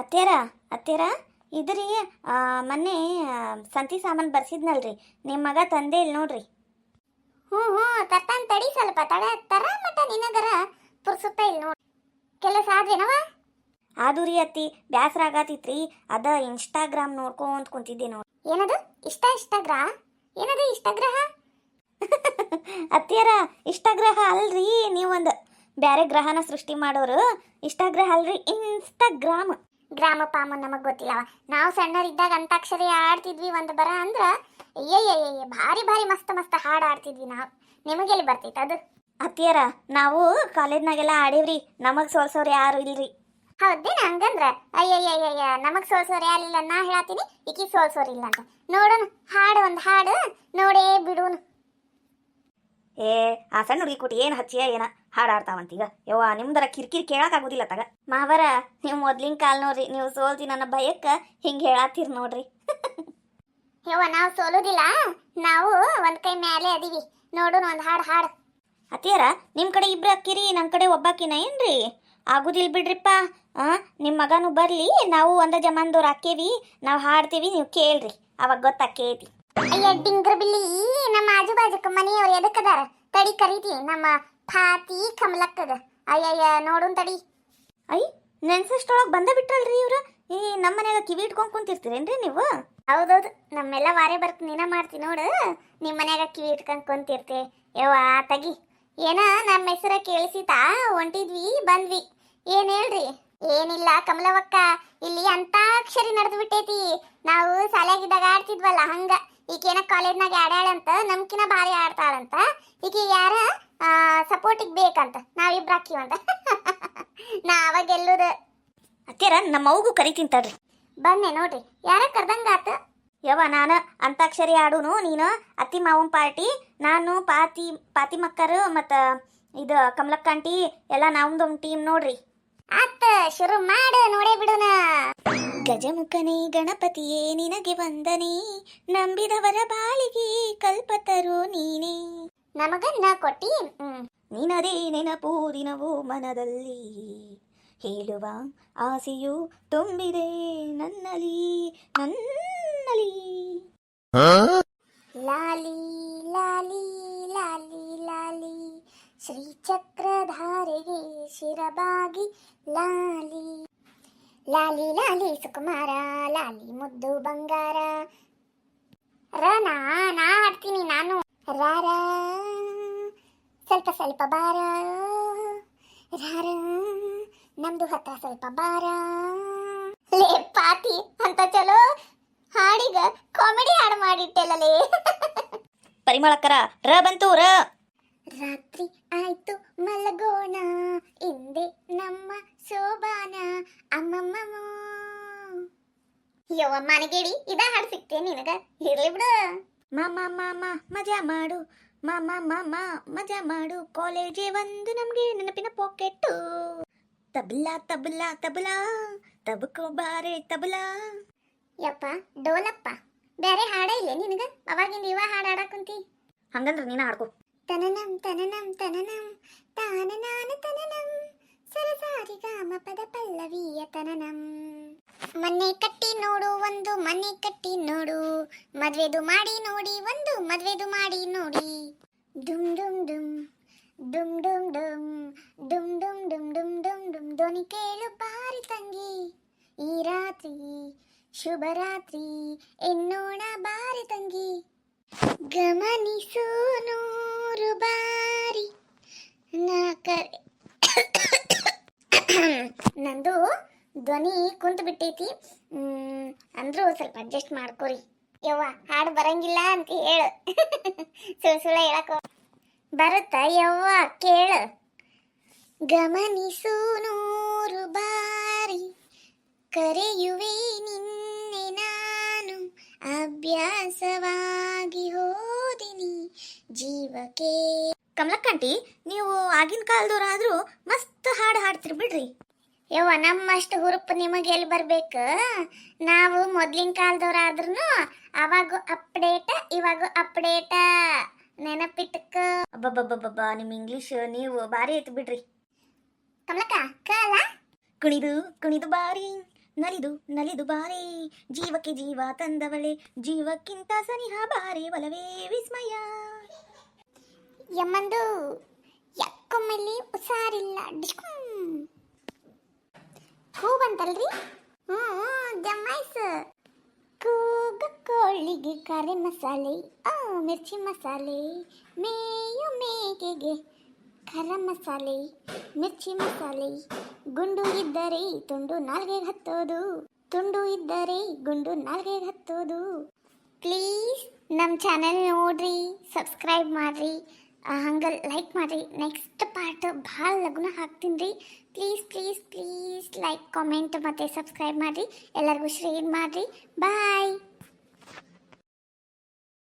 ಅತ್ತೇರ ಅತ್ತೇರ ಇದ್ರಿ ಮೊನ್ನೆ ಸಂತಿ ಸಾಮಾನು ಬರ್ಸಿದ್ನಲ್ರಿ. ನಿಮ್ಮ ಮಗ ತಂದೆ ಇಲ್ಲಿ ನೋಡ್ರಿ. ಹ್ಞೂ ಹ್ಞೂ ತರ್ತಾನ್ ತಡಿ ಸ್ವಲ್ಪ. ತಡ ತರ ಮಟ ನಿನಗರ ಪುರ್ಸುತ್ತ ಇಲ್ಲಿ ನೋಡಿ. ಕೆಲಸ ಆದ್ರೇನವ ಆದೂರಿ ಅತ್ತಿ ಬ್ಯಾಸರ ಆಗತ್ತಿತ್ರಿ. ಅದ ಇನ್ಸ್ಟಾಗ್ರಾಮ್ ನೋಡ್ಕೊಂತ ಕುಂತಿದ್ದೆ ನೋಡಿ. ಏನದು? ಇಷ್ಟ ಇಷ್ಟಗ್ರಹ ಏನದು ಇಷ್ಟಗ್ರಹ? ಅತ್ತಿಯರ ಇಷ್ಟಗ್ರಹ ಅಲ್ರಿ ನೀವೊಂದು. ಬ್ಯಾರೆ ಗ್ರಹನ ಸೃಷ್ಟಿ ಮಾಡೋರು ಇಷ್ಟಗ್ರಹ ಅಲ್ರಿ ಇನ್ಸ್ಟಾಗ್ರಾಮ್ ಗ್ರಾಮ ಪಾಮ ನಮಗೆ ಗೊತ್ತಿಲ್ಲವ ನಾವು ಸಣ್ಣರಿದ್ದಾಗ ಅಂತಾಕ್ಷರಿ ಆಡ್ತಿದ್ವಿ ಒಂದು ಬರ ಅಂದ್ರ ಅಯ್ಯಯ್ಯಯ್ಯ ಭಾರಿ ಭಾರಿ ಮಸ್ತ್ ಮಸ್ತ್ ಹಾಡು ಆಡ್ತಿದ್ವಿ ನಾವು. ನಿಮಗೆಲ್ಲಿ ಬರ್ತೈತೆ ಅದು? ಅತ್ತಿಯರ ನಾವು ಕಾಲೇಜ್ನಾಗೆಲ್ಲ ಆಡೇವ್ರಿ ನಮಗೆ ಸೋಲ್ಸೋರು ಯಾರು ಇಲ್ರಿ. ಹೌದೇನ ಹಂಗಂದ್ರ? ಅಯ್ಯಯ್ಯಯ್ಯ ನಮಗ್ ಸೋಲ್ಸೋರ್ ಯಾರಿಲ್ಲ ನಾ ಹೇಳತ್ತೀನಿ ಈಕಿ ಸೋಲ್ಸೋರಿಲ್ಲ ಅಂತ ನೋಡೋಣ ಹಾಡು ಒಂದು ಹಾಡು ನೋಡೇ ಬಿಡೋನು. ಏ ಆ ಸಣ್ಣ ಹುಡುಗಿ ಕೊಟ್ಟು ಏನು ಹಚ್ಚಿಯ ಏನ? ಹಾಡಾಡ್ತಾವಂತೀಗ. ಯವ್ವ ನಿಮ್ದರ ಕಿರಿಕಿರಿ ಕೇಳಕ್ ಆಗುದಿಲ್ಲ ತಗ. ಮಾವರ ನೀವು ಮೊದ್ಲಿನ ಕಾಲ್ ನೋಡ್ರಿ ನೀವು ಸೋಲ್ತಿ ನನ್ನ ಭಯಕ್ಕ ಹಿಂಗೆ ಹೇಳತ್ತೀರಿ ನೋಡ್ರಿ. ಯವ್ವ ನಾವು ಸೋಲೋದಿಲ್ಲ. ನಾವು ಒಂದ್ ಕೈ ಮೇಲೆ ಅದೀವಿ. ನೋಡೋಣ ಒಂದು ಹಾಡು ಹಾಡು. ಅತ್ತಿಯರ ನಿಮ್ ಕಡೆ ಇಬ್ರು ಅಕ್ಕಿರಿ ನಮ್ ಕಡೆ ಒಬ್ಬಾಕಿನ ಏನ್ರಿ? ಆಗುದಿಲ್ ಬಿಡ್ರಿಪ್ಪ. ಆ ನಿಮ್ ಮಗನು ಬರ್ಲಿ ನಾವು ಒಂದ ಜಮಾನ್ದವ್ರು ಹಾಕೇವಿ ನಾವು ಹಾಡ್ತೀವಿ ನೀವು ಕೇಳ್ರಿ. ಅವಾಗ ಗೊತ್ತಾಕೇತಿ ಅಯ್ಯ ಡಿಂಗ್ರ ಬಿಲ್ಲಿ ನಮ್ಮ ಆಜು ಬಾಜುಕ ಮನೆಯವ್ರು ಎದಕ್ಕದಾರ? ತಡಿ ಕರೀತಿ ನಮ್ಮ ಫಾತಿ ಕಮಲಕ್ಕದ. ಅಯ್ಯಯ್ಯ ನೋಡುನ್ ತಡಿ. ಅಯ್ಯ ನೆನ್ಸಷ್ಟೊಳಗೆ ಬಂದ ಬಿಟ್ರಲ್ರಿ ಇವ್ರು? ಈ ನಮ್ಮ ಮನೆಯಾಗ ಕಿವಿ ಇಟ್ಕೊಂಡ್ ಕುಂತಿರ್ತೀರೇನ್ರಿ ನೀವು? ಹೌದೌದು ನಮ್ಮೆಲ್ಲ ವಾರೆ ಬರ್ತ ನೀನ ಮಾಡ್ತಿ ನೋಡು. ನಿಮ್ಮ ಮನ್ಯಾಗ ಕಿವಿ ಇಟ್ಕೊಂಡ್ ಕುಂತಿರ್ತಿ. ಯವ್ವ ತಗಿ. ಏನ ನಮ್ಮ ಹೆಸರ ಕೇಳಿಸಿತಾ? ಹೊಂಟಿದ್ವಿ ಬಂದ್ವಿ. ಏನ್ ಹೇಳ್ರಿ? ಏನಿಲ್ಲ ಕಮಲವಕ್ಕ ಇಲ್ಲಿ ಅಂತಾಕ್ಷರಿ ನಡೆದು ಬಿಟ್ಟೈತಿ. ನಾವು ಶಾಲ್ಯಾಗಿದ್ದಾಗ ಆಡ್ತಿದ್ವಲ್ಲ ಹಂಗ. ಈಕೇನ ಕಾಲೇಜ್ನಾಗ ಆಡ್ಯಾಳಂತ ನಮ್ಕಿನ ಭಾರಿ ಆಡ್ತಾಳಂತ ಈಕಿ ಯಾರ ಸಪೋರ್ಟಿಗೆ ಬೇಕಂತ ನಾವಿಬ್ರು ಹಾಕಿವಂತ ನಾ ಅವಾಗ ಎಲ್ಲುದ. ಅತ್ತೀರ ನಮ್ಮ ಅವಗೂ ಕರಿತೀನಿ ತಡ್ರಿ. ಬನ್ನಿ ನೋಡ್ರಿ ಯಾರ ಕರ್ದಂಗಾತ ಯವ್ವ ನಾನು ಅಂತಾಕ್ಷರಿ ಆಡೂನು ನೀನು ಅತ್ತಿ ಮಾವನ್ ಪಾರ್ಟಿ ನಾನು ಪಾತಿ ಪಾತಿ ಮಕ್ಕರು ಮತ್ತು ಇದು ಕಮಲಕ್ಕಂಟಿ ಎಲ್ಲ ನಾವೊಂದೊಂದು ಟೀಮ್ ನೋಡ್ರಿ. ಆತ ಶುರು ಮಾಡ, ನೋಡೇ ಬಿಡೋಣ. ಗಜಮುಖನೇ, ಗಣಪತಿಯೇ, ನಿನಗೆ ವಂದನೆ. ನಂಬಿದವರ ಬಾಳಿಗೆ ಕಲ್ಪತರು ನೀನೇ. ನಮಗನ್ನ ಕೊಟ್ಟಿ? ನಿನದೇ ನೆನಪು ದಿನವೂ ಮನದಲ್ಲಿ. ಹೇಳುವ ಆಸೆಯು ತುಂಬಿದೆ ನನ್ನಲಿ ನನ್ನಲಿ ಲಾಲಿ ಲಾಲಿ ಲಾಲಿ ಸುಕುಮಾರ, ಲಾಲಿ ಮುದ್ದು ಬಂಗಾರ. ರ, ನಾ ಆಡ್ತೀನಿ ನಾನು. ರಾರ ಸ್ವಲ್ಪ ಸ್ವಲ್ಪ ಬಾರ. ರಾರ ನಮ್ದು ಹತ್ರ ಸ್ವಲ್ಪ ಬಾರ. ಲೇ, ಪಾತಿ, ಅಂತ ಚಲೋ. ಹಾಡಿಗ ಕಾಮಿಡಿ ಹಾಡು ಮಾಡಿಟ್ಟೆಲ್ಲಲೇ ಪರಿಮಳಕ್ಕರ ರ ಬಂತು, ರ. ರಾತ್ರಿ ಆಯ್ತು ಮಲಗೋಣ. ಹಿಂದೆ ನಮ್ಮ ಶೋಭಾನ. ಅಮ್ಮಮ್ಮಮ್ಮ. ಯವ್ವ ಮನಗೇಡಿ ಇದ ಹಾಡು ಸಿಕ್ತೇ ನಿನಗ? ಇರ್ಲಿ ಬಿಡು. ಮಾಮ ಮಾಮ ಮಜಾ ಮಾಡು. ಮಾಮ ಮಾಮ ಮಜಾ ಮಾಡು. ಕಾಲೇಜೇ ಒಂದು ನಮಗೆ ನೆನಪಿನ ಪಾಕೆಟ್ಟು. ತಬಲಾ ತಬಲಾ ತಬಲಾ. ತಬಕೋ ಬಾರೆ, ತಬಲಾ. ಯಪ್ಪ, ಡೋಲಪ್ಪ. ಬೇರೆ ಹಾಡ ಇಲ್ಲ ನಿನಗ? ಅವಾಗಿಂದ ಇವ ಹಾಡು ಹಾಡಾಕುಂತಿ. ಹಂಗಂದ್ರ ನೀನ ಹಾಡ್ಕೊ. ತನನಂ ತನನಂ ತನನಂ. ತಾನನಾನ ತನನಂ. ಸರಸಾರಿ ಗಾಮ ಪದ ಪಲ್ಲವಿಯ ತನನಂ. ಮನೆ ಕಟ್ಟಿ ನೋಡು, ಒಂದು ಮನೆ ಕಟ್ಟಿ ನೋಡು. ಮದ್ವೆದು ಮಾಡಿ ನೋಡಿ, ಒಂದು ಮದ್ವೆದು ಮಾಡಿ ನೋಡಿ. ಡುಮ್ ಡುಮ್ ಡುಮ್ ಡುಮ್ ಡುಮ್ ಡುಮ್ ಡುಮ್ ಡುಮ್ ಡುಮ್ ಡುಮ್ ಡುಮ್ ಡುಮ್ ಧ್ವನಿ ಕೇಳು ಬಾರಿ ತಂಗಿ. ಈ ರಾತ್ರಿ, ಶುಭ ರಾತ್ರಿ. ಎನ್ನೋಣ ಬಾರಿ ತಂಗಿ. ಗಮನಿಸು ನೂರು ಬಾರಿ. ನಾ ಕರೆ ನಂದು ಧ್ವನಿ ಕುಂತು ಬಿಟ್ಟೈತಿ. ಅಂದ್ರೂ ಸ್ವಲ್ಪ ಅಡ್ಜಸ್ಟ್ ಮಾಡ್ಕೊರಿ. ಯವ್ವ, ಹಾಡು ಬರಂಗಿಲ್ಲ ಅಂತ ಹೇಳು. ಸುಳ್ಳು ಸುಳ್ಳು ಹೇಳಕ್ ಬರುತ್ತ ಯವ್ವ, ಕೇಳು. ಗಮನಿಸು ನೂರು ಬಾರಿ. ಕರೆಯುವೆ ನಿನ್ನೆ ನಾನು. ಅಭ್ಯಾಸವಾಗಿ ಜೀವಕ್ಕೆ. ಕಮಲಕ್ಕಂಟಿ, ನೀವು ಆಗಿನ ಕಾಲದವರಾದ್ರೂ ಮಸ್ತ್ ಹಾಡು ಹಾಡ್ತಿರ್ ಬಿಡ್ರಿ. ಯವ್ವ, ನಮ್ಮಷ್ಟು ಹುರುಪು ನಿಮಗೆ ಎಲ್ಲಿ ಬರ್ಬೇಕು? ನಾವು ಮೊದ್ಲಿನ ಕಾಲದವರಾದ್ರೂ ಅವಾಗ ಅಪ್ಡೇಟ್, ಇವಾಗ ಅಪ್ಡೇಟ. ನೆನಪಿಟ್ಟಕ್ಕ ಅಬ್ಬಬ್ಬಬ್ಬಬ್ಬ, ನಿಮ್ಮ ಇಂಗ್ಲಿಷ್ ನೀವು ಭಾರಿ ಐತಿ ಬಿಡ್ರಿ. ಕಮಲಕ್ಕ ಕಾಲ ಕುಣಿದು ಕುಣಿದು ಬಾರಿ, ನಲಿದು ನಲಿದು ಬಾರಿ. ಜೀವಕ್ಕೆ ಜೀವ ತಂದವಳೆ, ಜೀವಕ್ಕಿಂತ ಸನಿಹ ಬಾರಿ ಬಲವೇ ವಿಸ್ಮಯ. ಯಮ್ಮಂದು ಯಾಕೊಮ್ಮೆಲ್ಲಿ ಹುಷಾರಿಲ್ಲ. ಹೂ ಬಂತಲ್ರಿ? ಹ್ಞೂ ಜಮಾಯ್ಸ್ ಕೂಗ ಕೋಳಿಗೆ ಕರಿ ಮಸಾಲೆ ಆ ಮಿರ್ಚಿ ಮಸಾಲೆ, ಮೇಯು ಮೇಕೆಗೆ ಖರ ಮಸಾಲೆ, ಮಿರ್ಚಿ ಮಸಾಲೆ. ಗುಂಡು ಇದ್ದರೆ ತುಂಡು ನಾಲ್ಗೆಗೆ ಹತ್ತೋದು. ತುಂಡು ಇದ್ದರೆ ಗುಂಡು ನಾಲ್ಗೆಗೆ ಹತ್ತೋದು. ಪ್ಲೀಸ್ ನಮ್ಮ ಚಾನೆಲ್ ನೋಡ್ರಿ, ಸಬ್ಸ್ಕ್ರೈಬ್ ಮಾಡಿರಿ. ಹಂಗೆ ಲೈಕ್ ಮಾಡಿರಿ ನೆಕ್ಸ್ಟ್ ಪಾರ್ಟ್ ಭಾಳ ಲಗುನ ಹಾಕ್ತೀನಿ ರೀ. Please please please like comment ಮತ್ತು ಸಬ್ಸ್ಕ್ರೈಬ್ ಮಾಡಿರಿ ಎಲ್ಲರಿಗೂ ಶೇರ್ ಮಾಡಿರಿ ಬಾಯ್